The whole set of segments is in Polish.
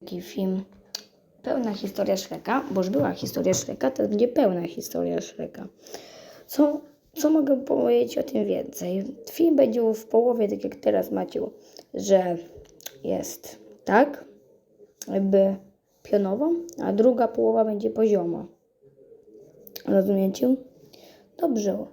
taki film pełna historia Shreka, bo już była historia Shreka, to będzie pełna historia Shreka. Co, co mogę powiedzieć o tym więcej? Film będzie w połowie, tak jak teraz macie, że jest tak, jakby pionowo, a druga połowa będzie poziomo. Rozumiecie? Dobrze.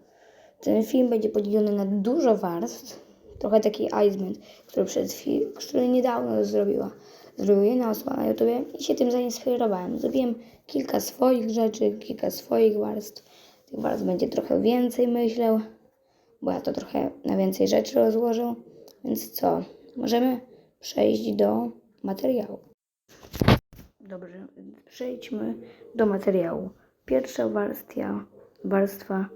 Ten film będzie podzielony na dużo warstw. Trochę taki Iceman, który przed chwilą, który niedawno zrobiła. Zrobił jedna osoba na YouTubie i się tym zainspirowałem. Zrobiłem kilka swoich rzeczy, kilka swoich warstw. Tych warstw będzie trochę więcej, myślę, bo ja to trochę na więcej rzeczy rozłożę. Więc co? Możemy przejść do materiału. Dobrze, przejdźmy do materiału. Pierwsza warstwa, warstwa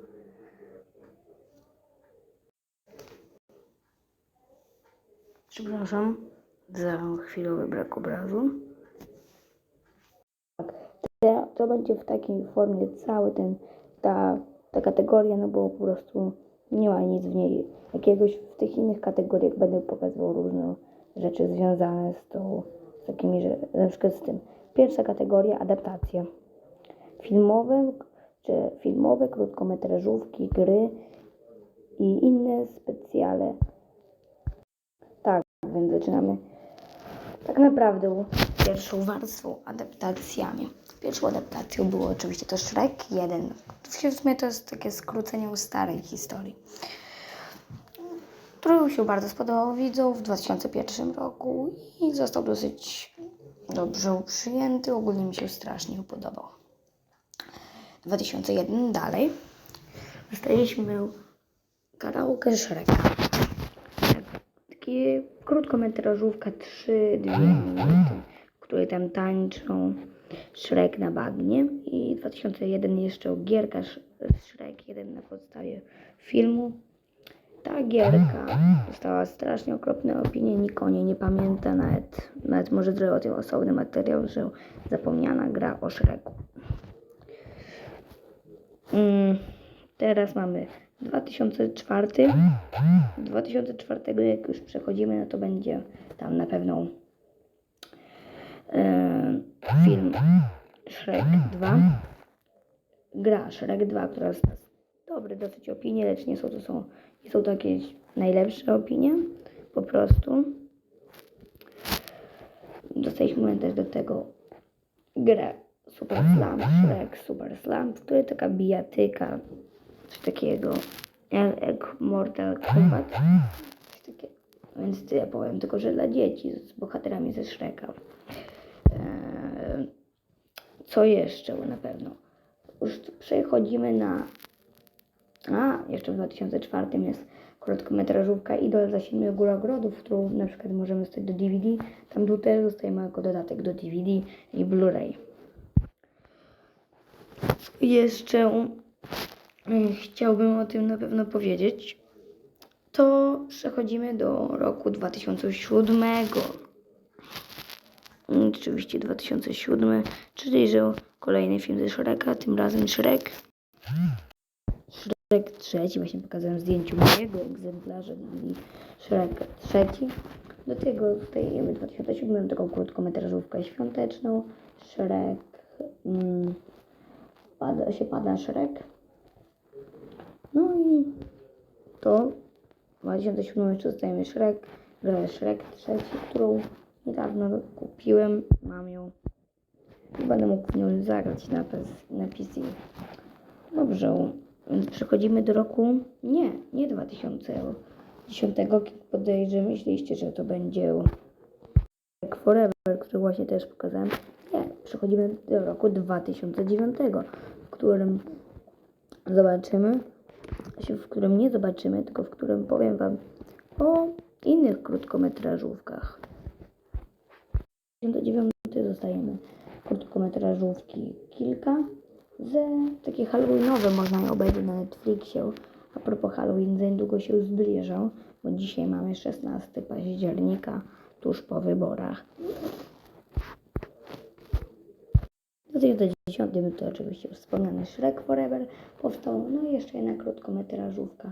Przepraszam za chwilowy brak obrazu. Tak, to, będzie w takiej formie cały ten, ta, ta kategoria, no bo po prostu nie ma nic w niej jakiegoś, w tych innych kategoriach będę pokazywał różne rzeczy związane z tą, z takimi, że na przykład z tym. Pierwsza kategoria adaptacje filmowe, czy filmowe, krótkometrażówki, gry i inne specjale. Tak, więc zaczynamy tak naprawdę pierwszą warstwą adaptacjami. Pierwszą adaptacją było oczywiście to Shrek 1. W sumie to jest takie skrócenie starej historii. Który się bardzo spodobał widzom w 2001 roku i został dosyć dobrze przyjęty. Ogólnie mi się strasznie podobał. 2001 dalej. Dostaliśmy karaoke Shreka. Takie krótkometrażówka 3-2 minuty, w której tam tańczą Shrek na bagnie. I 2001 jeszcze gierka Sh- Shrek 1 na podstawie filmu. Ta gierka dostała strasznie okropne opinie, nikt o niej nie pamięta, nawet, nawet może zrobię o tym osobny materiał, że zapomniana gra o Shreku. Mm, teraz mamy 2004. 2004 jak już przechodzimy, no to będzie tam na pewno e, film Shrek 2. Gra Shrek 2, która jest dobre dosyć opinie, lecz nie są to, są, nie są to jakieś najlepsze opinie. Po prostu. Dostaliśmy też do tego grę Super Slam, Shrek Super Slam, w której taka bijatyka, coś takiego, jak, jak Mortal Kombat. Coś takiego. Więc tyle powiem, tylko że dla dzieci z bohaterami ze Shreka. Eee, co jeszcze na pewno? Już przechodzimy na. A, jeszcze w 2004 jest krótkometrażówka Idol za siedmiu górogrodów, którą na przykład możemy stać do DVD. Tam tu też dostajemy jako dodatek do DVD i Blu-ray. Jeszcze chciałbym o tym na pewno powiedzieć. To przechodzimy do roku 2007. Mm, Oczywiście 2007, czyli że kolejny film ze Shreka, tym razem Shrek. Shrek trzeci, właśnie pokazałem zdjęciu mojego egzemplarza DVD Shrek trzeci. Do tego dostajemy w 2007 taką krótkometrażówkę świąteczną. Shrek. Mm, pada, się pada Shrek. No i to w 2007 jeszcze dostajemy Shrek, grę Shrek trzeci, którą niedawno kupiłem, mam ją i będę mógł w nią zagrać na, na PC. Dobrze, więc przechodzimy do roku, nie, nie 2010, podejrzewam, myśleliście, że to będzie Shrek Forever, który właśnie też pokazałem. Nie, przechodzimy do roku 2009, w którym zobaczymy, w którym nie zobaczymy, tylko w którym powiem Wam o innych krótkometrażówkach. W 2009 dostajemy krótkometrażówki kilka, ze takie halloweenowe można je obejrzeć na Netflixie. A propos Halloween, za niedługo się zbliżał, bo dzisiaj mamy 16 października, tuż po wyborach. W 2010 to oczywiście już wspomniany Shrek Forever powstał, no i jeszcze jedna krótkometrażówka.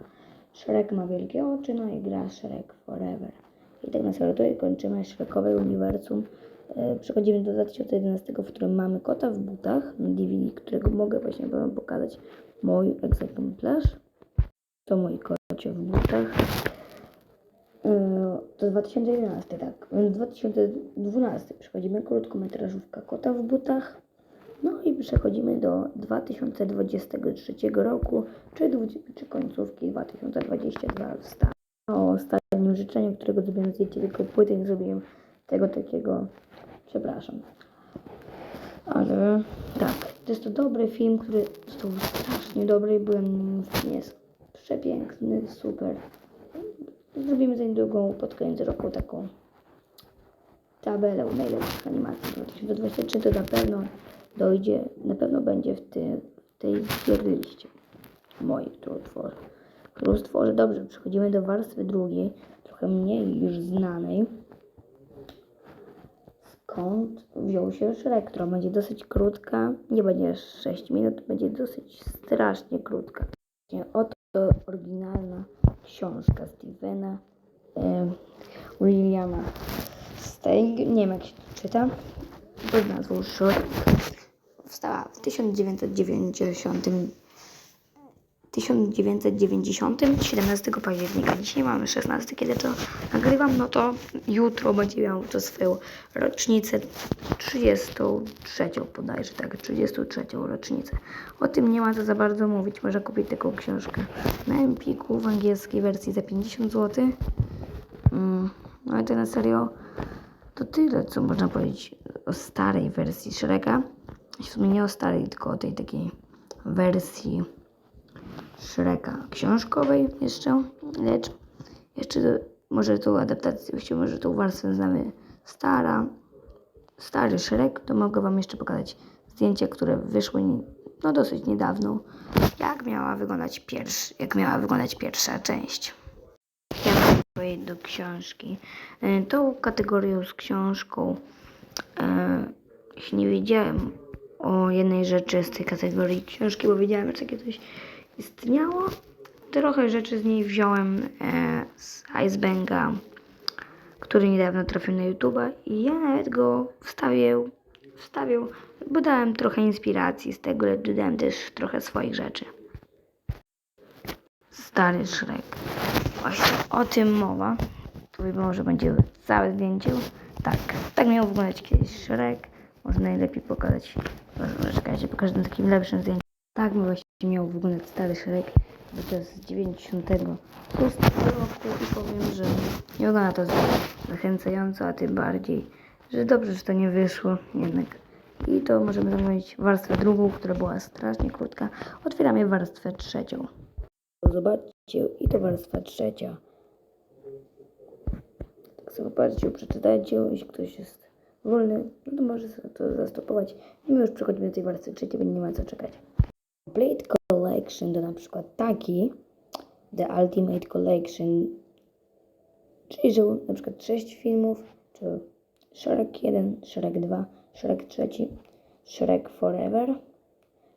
Shrek ma wielkie oczy, no i gra Shrek Forever. I tak na serio tutaj kończymy Shrekowe uniwersum E, Przechodzimy do 2011, w którym mamy kota w butach na DVD, którego mogę właśnie Wam pokazać. Mój egzemplarz. To mój kocie w butach. E, To 2011, tak. W 2012 przechodzimy krótkometrażówka Kota w butach. No i przechodzimy do 2023 roku, czy, czy końcówki 2022 w sta- O ostatnim życzeniu, którego zrobiłem zdjęcie, tylko płyty nie zrobiłem tego takiego, przepraszam. Ale tak, to jest to dobry film, który został strasznie dobry byłem. Jest przepiękny, super. Zrobimy za niedługo pod koniec roku taką tabelę najlepszych animacji 2023 to na pewno dojdzie, na pewno będzie w, ty, w tej tier liście mojej, którą tworzę. Którą stworzę. Dobrze, przechodzimy do warstwy drugiej, trochę mniej już znanej. Skąd wziął się Shrek, która będzie dosyć krótka, nie będzie 6 minut, będzie dosyć strasznie krótka. Oto oryginalna książka Stevena e, Williama Steig, nie wiem jak się to czyta, pod nazwą. Powstała w 1990, 1990, 17 października. Dzisiaj mamy 16, kiedy to nagrywam, no to jutro będzie miał to swoją rocznicę 33 bodajże, tak, 33 rocznicę. O tym nie ma co za bardzo mówić, można kupić taką książkę na Empiku w angielskiej wersji za 50 zł. Mm, no i to na serio to tyle, co można powiedzieć o starej wersji Shreka. W sumie nie o starej, tylko o tej takiej wersji Shreka książkowej jeszcze, lecz jeszcze do, może tą adaptację, właściwie może tą warstwę znamy stara, stary Shrek, to mogę Wam jeszcze pokazać zdjęcia, które wyszły no dosyć niedawno, jak miała wyglądać pierwszy, jak miała wyglądać pierwsza część. Ja powiedzieć do książki. E, Tą kategorią z książką e, jeśli nie wiedziałem o jednej rzeczy z tej kategorii książki, bo wiedziałem, że takie coś istniało. Trochę rzeczy z niej wziąłem e, z Icebanga, który niedawno trafił na YouTube'a i ja nawet go wstawię, wstawił, bo dałem trochę inspiracji z tego, lecz dodałem też trochę swoich rzeczy. Stary Shrek. Właśnie o tym mowa. Tu może będzie całe zdjęcie. Tak, tak miał wyglądać kiedyś Shrek. Może najlepiej pokazać. Może czekajcie, pokażę na takim lepszym zdjęciu. Tak właśnie miał wyglądać stary Shrek. Bo to jest z 96 roku i powiem, że nie wygląda to zachęcająco, a tym bardziej, że dobrze, że to nie wyszło jednak. I to możemy zamówić warstwę drugą, która była strasznie krótka. Otwieramy warstwę trzecią. Zobaczcie, i to warstwa trzecia. Tak sobie popatrzcie, przeczytajcie, jeśli ktoś jest wolny, no to może to zastopować. I my już przechodzimy do tej warstwy trzeciej, bo nie ma co czekać. Complete Collection to na przykład taki, The Ultimate Collection, czyli że na przykład 6 filmów, czy Shrek 1, Shrek 2, Shrek 3, Shrek Forever,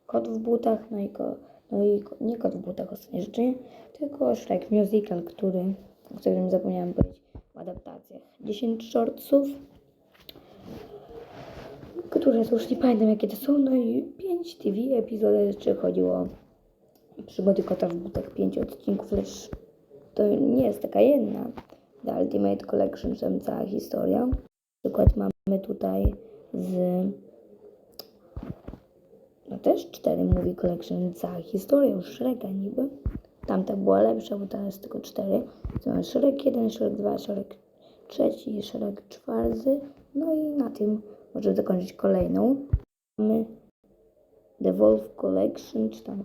Kot w butach, no i, ko, no i ko, nie kot w butach ostatnie rzeczy, tylko Shrek Musical, który, o którym zapomniałam powiedzieć w adaptacjach. 10 shortsów, które to już nie pamiętam jakie to są, no i 5 TV epizodów, czy chodziło przygody kota w butach, 5 odcinków, lecz to nie jest taka jedna. The Ultimate Collection, tam cała historia. Na przykład mamy tutaj z no też 4 Movie Collection, cała historia już Shreka niby. Tamta była lepsza, bo jest tylko 4. To mamy Shrek 1, Shrek 2, Shrek 3, Shrek 4. No i na tym możemy zakończyć kolejną. Mamy The Wolf Collection, czy tam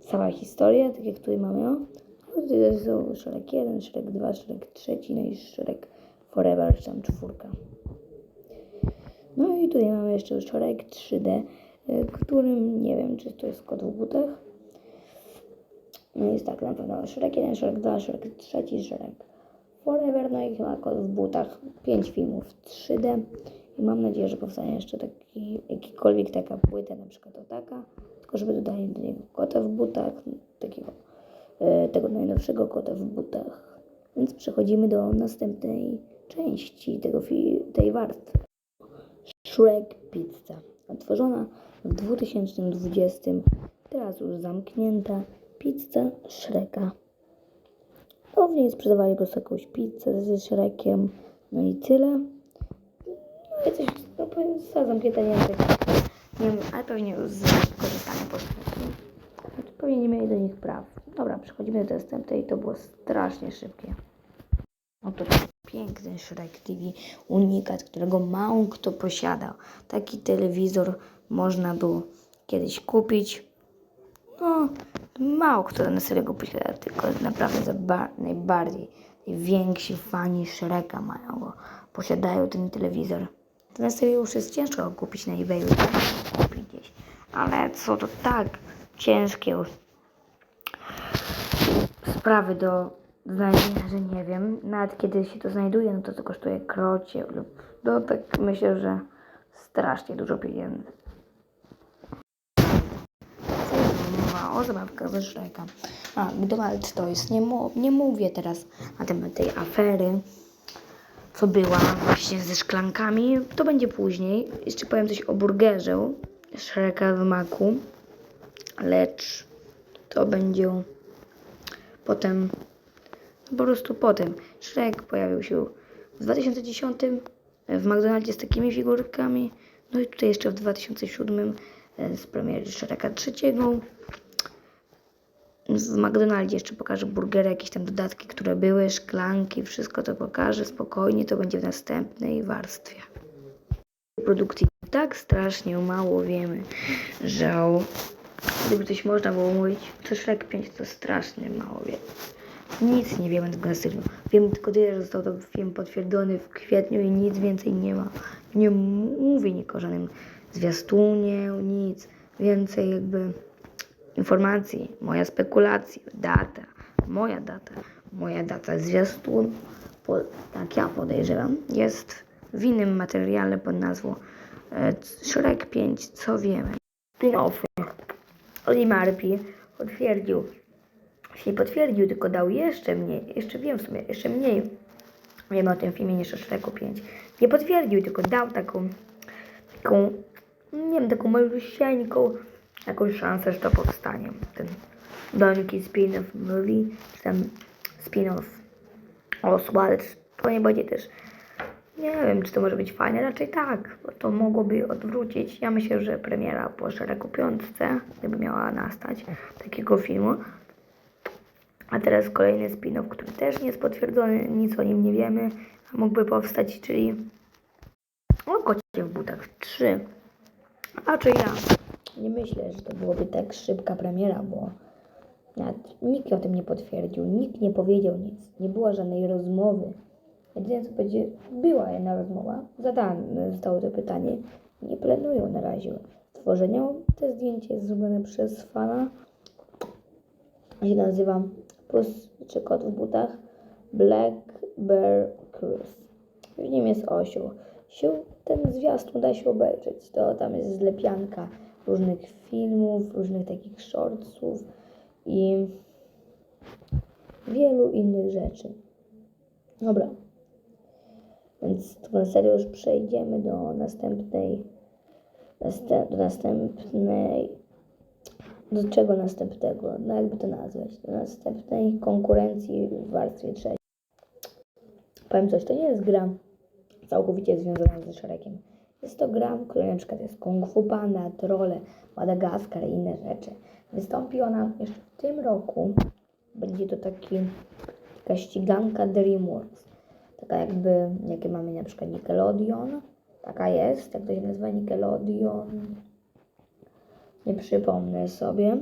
cała historia, tak jak tutaj mamy. O. No Tutaj są Shrek 1, Shrek 2, Shrek 3, no i Shrek Forever, czy tam czwórka. No i tutaj mamy jeszcze Shrek 3D, y, którym nie wiem, czy to jest kot w butach. No jest tak na pewno Shrek 1, Shrek 2, Shrek 3, Shrek Forever, no i chyba w butach. 5 filmów 3D. I mam nadzieję, że powstanie jeszcze taki, jakikolwiek taka płyta, na przykład o taka, tylko żeby dodali do niego kota w butach, takiego, e, tego najnowszego kota w butach. Więc przechodzimy do następnej części tego tej warstwy. Shrek Pizza. Otworzona w 2020, teraz już zamknięta pizza Shreka. No w niej sprzedawali po prostu jakąś pizzę ze Shrekiem, no i tyle. No i coś, no powiem, została zamknięta, nie wiem, tak, nie wiem, ale pewnie już z korzystania po prostu. Znaczy, Pewnie nie mieli do nich praw. Dobra, przechodzimy do następnej, to było strasznie szybkie. Oto piękny Shrek TV, unikat, którego mało kto posiadał. Taki telewizor można było kiedyś kupić. No, mało kto na serio go posiada, tylko naprawdę najbardziej, najwięksi fani Shreka mają go, posiadają ten telewizor. To na serio już jest ciężko kupić na eBayu, kupić gdzieś. Ale co to tak ciężkie sprawy do znalezienia, że nie wiem. Nawet kiedy się to znajduje, no to to kosztuje krocie lub no tak myślę, że strasznie dużo pieniędzy. Co jest mowa o zabawkach ze Shreka? A, Donald to jest, nie, mu- nie mówię teraz na temat tej afery, co była właśnie ze szklankami. To będzie później. Jeszcze powiem coś o burgerze Shreka w maku, lecz to będzie potem, po prostu potem. Shrek pojawił się w 2010 w McDonaldzie z takimi figurkami. No i tutaj jeszcze w 2007 e, z premiery Shreka trzeciego. W McDonaldzie jeszcze pokażę burgery, jakieś tam dodatki, które były, szklanki, wszystko to pokażę spokojnie. To będzie w następnej warstwie. Produkcji tak strasznie mało wiemy, że gdyby coś można było mówić, to Shrek 5 to strasznie mało wiemy. Nic nie wiemy tego na serio. Wiemy tylko tyle, że został to film potwierdzony w kwietniu i nic więcej nie ma. Nie mówi nikt o żadnym zwiastunie, nic. Więcej jakby informacji, moja spekulacja, data, moja data, moja data zwiastun, po, tak ja podejrzewam, jest w innym materiale pod nazwą e, Shrek 5, co wiemy. Spin-offy. Oli Marpi potwierdził, nie potwierdził, tylko dał jeszcze mniej, jeszcze wiem w sumie, jeszcze mniej wiemy o tym filmie niż o Shreku 5. Nie potwierdził, tylko dał taką, taką, nie wiem, taką malusieńką, jakąś szansę, że to powstanie. Ten Donkey spin-off movie, czy tam spin-off Oswald, to nie będzie też, nie wiem, czy to może być fajne, raczej tak, bo to mogłoby odwrócić. Ja myślę, że premiera po Szeregu Piątce, gdyby miała nastać, takiego filmu. A teraz kolejny spin-off, który też nie jest potwierdzony, nic o nim nie wiemy, a mógłby powstać, czyli o kocie w butach 3. A czy ja? Nie myślę, że to byłoby tak szybka premiera, bo nikt o tym nie potwierdził, nikt nie powiedział nic, nie było żadnej rozmowy. Jedyne co będzie, była jedna rozmowa, zadane zostało to pytanie, nie planują na razie stworzenia. To zdjęcie jest zrobione przez fana, się nazywa Pus czy kot w butach Black Bear Cruise. W nim jest osioł. Sił, ten zwiastun da się obejrzeć. To tam jest zlepianka różnych filmów, różnych takich shortsów i wielu innych rzeczy. Dobra. Więc to na serio już przejdziemy do następnej, następ, do następnej, do czego następnego, no jakby to nazwać, do następnej konkurencji w warstwie trzeciej. Powiem coś, to nie jest gra całkowicie związana ze Shrekiem. Jest to gra, w przykład jest Kung Fu Panda, Trolle, Madagaskar i inne rzeczy. Wystąpi ona jeszcze w tym roku. Będzie to taki, taka ściganka DreamWorks. Taka jakby, jakie mamy na przykład Nickelodeon. Taka jest, jak to się nazywa Nickelodeon. Nie przypomnę sobie.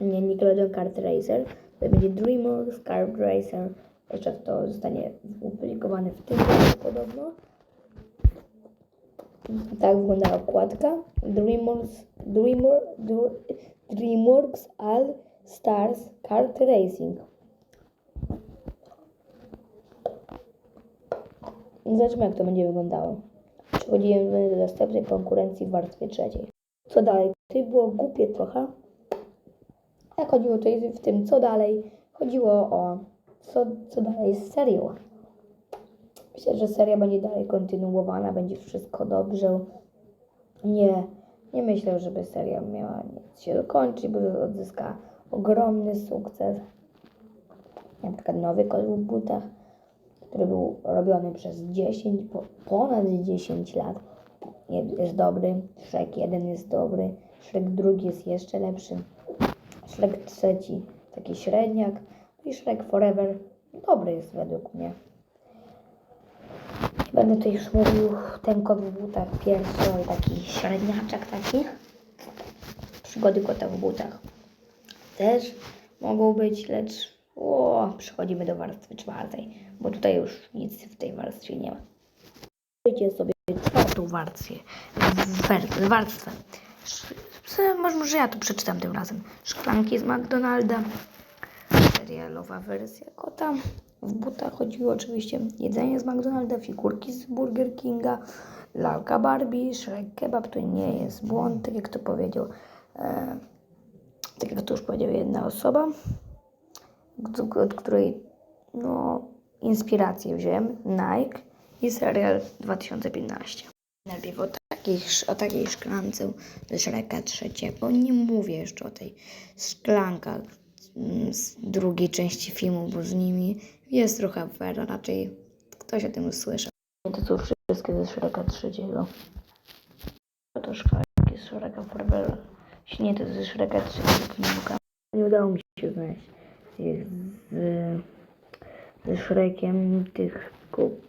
Nie Nickelodeon Kart Racer. To będzie DreamWorks Kart Racer. Jeszcze to zostanie opublikowane w tym roku podobno. Tak wygląda okładka. DreamWorks, DreamWorks, DreamWorks All Stars Kart Racing. Zobaczymy, jak to będzie wyglądało. Przechodzimy do następnej konkurencji w warstwie trzeciej. Co dalej? Tutaj było głupie trochę. Jak chodziło tutaj w tym, co dalej? Chodziło o co, co dalej z serią. Myślę, że seria będzie dalej kontynuowana, będzie wszystko dobrze. Nie, nie myślę, żeby seria miała nic się dokończyć, bo odzyska ogromny sukces. Na przykład nowy kot w butach, który był robiony przez 10, po- ponad 10 lat, je- jest dobry. Shrek 1 jest dobry, Shrek drugi jest jeszcze lepszy. Shrek trzeci taki średniak no i Shrek Forever dobry jest według mnie. Będę tutaj już mówił ten kot w butach pierwszy, taki średniaczek taki. Przygody kota w butach też mogą być, lecz o, przechodzimy do warstwy czwartej, bo tutaj już nic w tej warstwie nie ma. Przejdzie sobie czwartą warstwę. warstwę. Może, może ja to przeczytam tym razem. Szklanki z McDonalda. Serialowa wersja kota. W butach chodziło oczywiście jedzenie z McDonalda, figurki z Burger Kinga, lalka Barbie, Shrek Kebab. To nie jest błąd, tak jak to powiedział. E, tak jak to już powiedziała jedna osoba, od- której no, inspirację wziąłem, Nike i serial 2015. Najpierw o takiej, o takiej szklance ze Shreka trzeciego. Nie mówię jeszcze o tej szklankach mm, z drugiej części filmu, bo z nimi jest trochę afera. Raczej ktoś o tym usłyszał. To są wszystkie ze Shreka trzeciego. To szklanki z Shreka Forever. Nie, to ze Shreka trzeciego. Nie udało mi się znaleźć tych z, ze Shrekiem tych,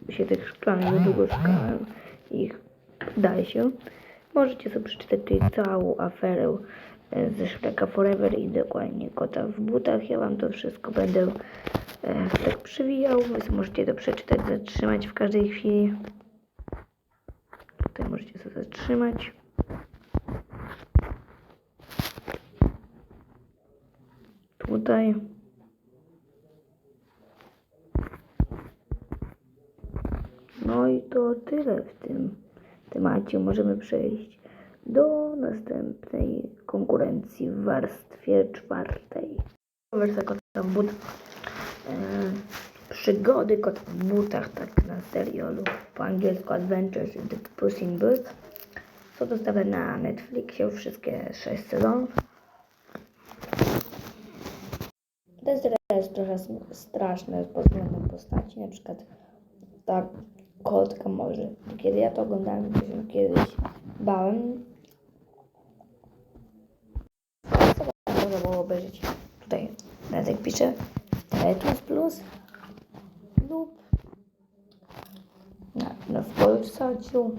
się tych szklanek, długo szukałem ich daje się. Możecie sobie przeczytać tutaj całą aferę ze Shreka Forever i dokładnie kota w butach. Ja wam to wszystko będę e, tak przywijał. Wy możecie to przeczytać, zatrzymać w każdej chwili. Tutaj możecie sobie zatrzymać. Tutaj. No i to tyle w tym temacie. Możemy przejść do następnej konkurencji w warstwie czwartej. Wersja kota w but. E, przygody kota w butach, tak na serialu. Po angielsku Adventures in the Puss in Boots. Są dostępne na Netflixie wszystkie sześć sezonów. Ten serial jest trochę sm- straszny pod względem postaci, na przykład ta kotka może. Kiedy ja to oglądałem, to się kiedyś bałem. Co można było obejrzeć? Tutaj Radek pisze Teletus Plus lub na, na w Polsaciu,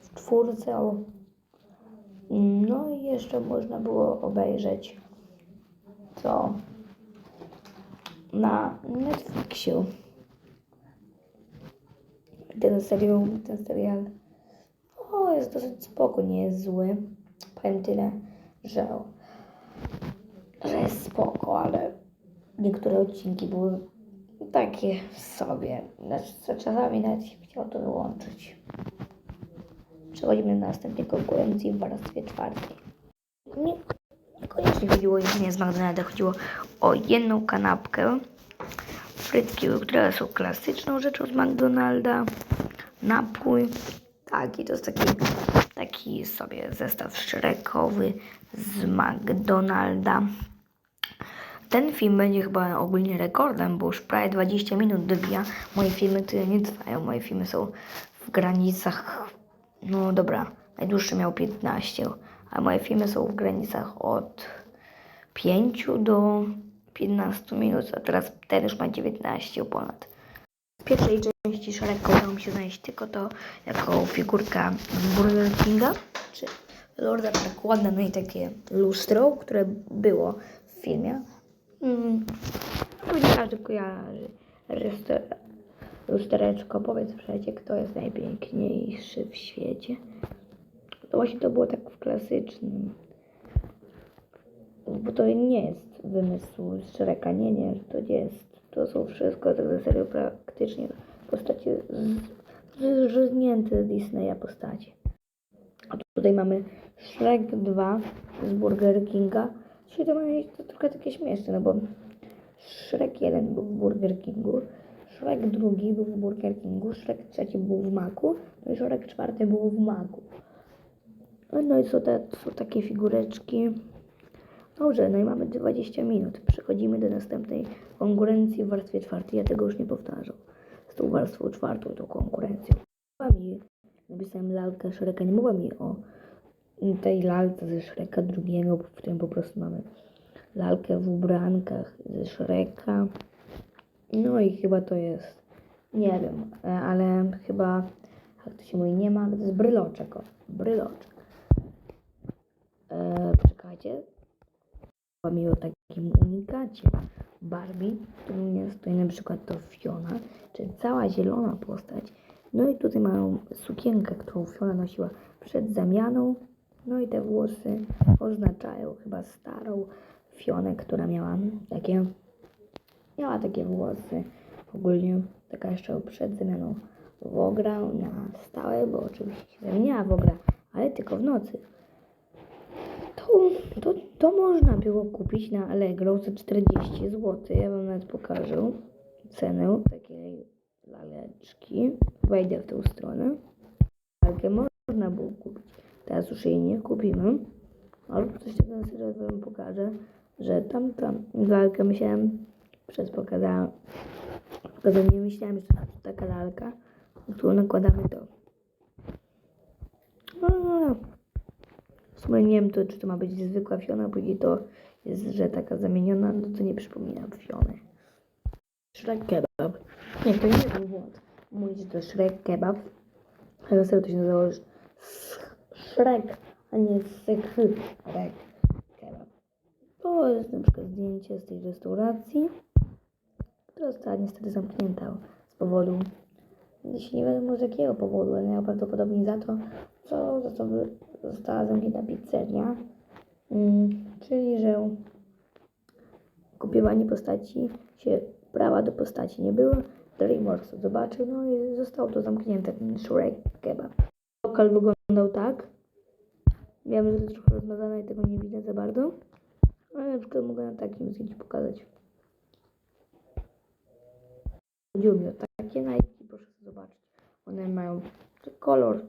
w czwórce. No i jeszcze można było obejrzeć co na Netflixie. Ten serial, ten serial o, jest dosyć spoko, nie jest zły. Powiem tyle, że jest spoko, ale niektóre odcinki były takie sobie. Znaczy, czasami nawet się chciał to wyłączyć. Przechodzimy do następnej konkurencji w warstwie czwartej. Nie, niekoniecznie chodziło o z McDonalda, chodziło o jedną kanapkę. Frytki, które są klasyczną rzeczą z McDonalda. Napój. Tak, i to jest taki, taki sobie zestaw szrekowy z McDonalda. Ten film będzie chyba ogólnie rekordem, bo już prawie 20 minut dobija. Moje filmy tyle nie trwają. Moje filmy są w granicach, no dobra, najdłuższy miał 15, a moje filmy są w granicach od 5 do 15 minut, a teraz ten już ma 19 ponad. W pierwszej części Shreka udało mi się znaleźć tylko to jako figurka Burger Kinga, czy Lorda Farquaada, no i takie lustro, które było w filmie. Mm. Pewnie każdy kojarzy Rystor- lustereczko. Powiedz przecie, kto jest najpiękniejszy w świecie. To właśnie to było tak w klasycznym. Bo to nie jest wymysł z Shreka, nie, nie, to nie jest. To są wszystko tak na serio praktycznie postacie z, z, żyznięte z Disneya postacie. A tutaj mamy Shrek 2 z Burger Kinga. Czyli to to trochę takie śmieszne, no bo Shrek 1 był w Burger Kingu, Shrek drugi był w Burger Kingu, Shrek trzeci był w Maku, no i Shrek czwarty był w Maku. No i są, te, są takie figureczki. Dobrze, no i mamy 20 minut. Przechodzimy do następnej konkurencji w warstwie czwartej. Ja tego już nie powtarzam. Z tą warstwą czwartą, tą konkurencją. Napisałem lalkę Shreka, nie mówiła mi o tej lalce ze Shreka drugiego, w którym po prostu mamy lalkę w ubrankach ze Shreka. No i chyba to jest, nie wiem, e, ale chyba, jak to się mówi, nie ma, to jest bryloczek, o, bryloczek. E, poczekajcie, Mówiła mi o takim unikacie Barbie, którym jest tutaj na przykład to Fiona, czyli cała zielona postać. No i tutaj mają sukienkę, którą Fiona nosiła przed zamianą. No i te włosy oznaczają chyba starą Fionę, która miała takie, miała takie włosy. Ogólnie taka jeszcze przed zamianą w ogra na stałe, bo oczywiście się zamieniała w ogra, ale tylko w nocy. To, to, to można było kupić na Allegro za 40 zł. Ja wam nawet pokażę cenę takiej laleczki. Wejdę w tą stronę. Lalkę można było kupić. Teraz już jej nie kupimy. Ale coś takiego na serio wam pokażę, że tamta lalka myślałem przez pokazanie, pokazanie myślałem, że to taka lalka, na którą nakładamy to. No, w sumie nie wiem, to, czy to ma być zwykła fiona, później to jest, że taka zamieniona, no to nie przypomina fiony. Shrek kebab. Nie, to nie był błąd. Mówić, to Shrek kebab. Ale serio to się nazywało Shrek, a nie Shrek. To jest na przykład zdjęcie z tej restauracji, która została niestety zamknięta z powodu jeśli nie wiadomo z jakiego powodu, ale najprawdopodobniej za to, co, za wy- została zamknięta pizzeria. Mm, czyli, że kopiowanie postaci się, prawa do postaci nie było. DreamWorks to zobaczył, no i zostało to zamknięte, ten Shrek Kebab. Lokal wyglądał tak. Wiem, że to trochę rozmazane i tego nie widać za bardzo. Ale na przykład mogę na takim zdjęciu pokazać. Chodziło mi o takie Nike, proszę zobaczyć. One mają kolor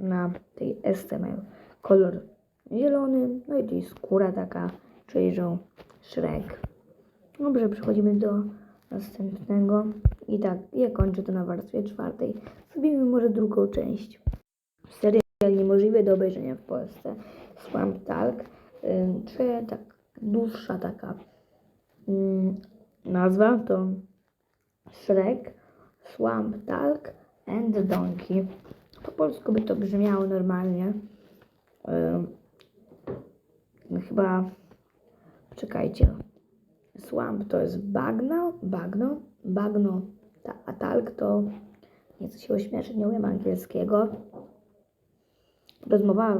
na tej SC mają kolor zielony, no i tu jest skóra taka, czyli że Shrek. Dobrze, przechodzimy do następnego. I tak, ja kończę to na warstwie czwartej. Zrobimy może drugą część. Serial do obejrzenia w Polsce. Swamp Talk. Czy tak dłuższa taka nazwa to Shrek, Swamp Talk and Donkey. Po polsku by to brzmiało normalnie. Chyba, czekajcie. Swamp to jest bagno, bagno, bagno, a talk to, nie chcę się ośmieszyć, nie umiem angielskiego. Rozmowa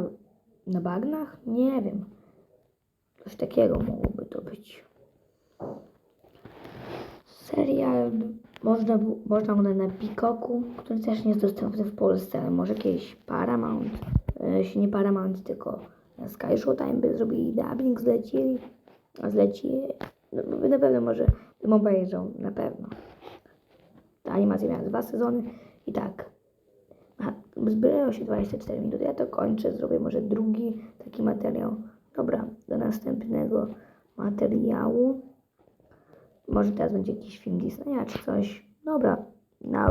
na bagnach? Nie wiem. Coś takiego mogłoby to być. Serial można, można oglądać na Peacocku, który też nie jest dostępny w Polsce, ale może kiedyś Paramount, jeśli nie Paramount, tylko na Sky Showtime by zrobili dubbing, zlecili, a zleci, no, na pewno może bym obejrzał, na pewno. Ta animacja miała dwa sezony i tak, a, zbierało się 24 minuty, ja to kończę, zrobię może drugi taki materiał. Dobra, do następnego materiału. Może teraz będzie jakiś film Disneya czy coś. Dobra, na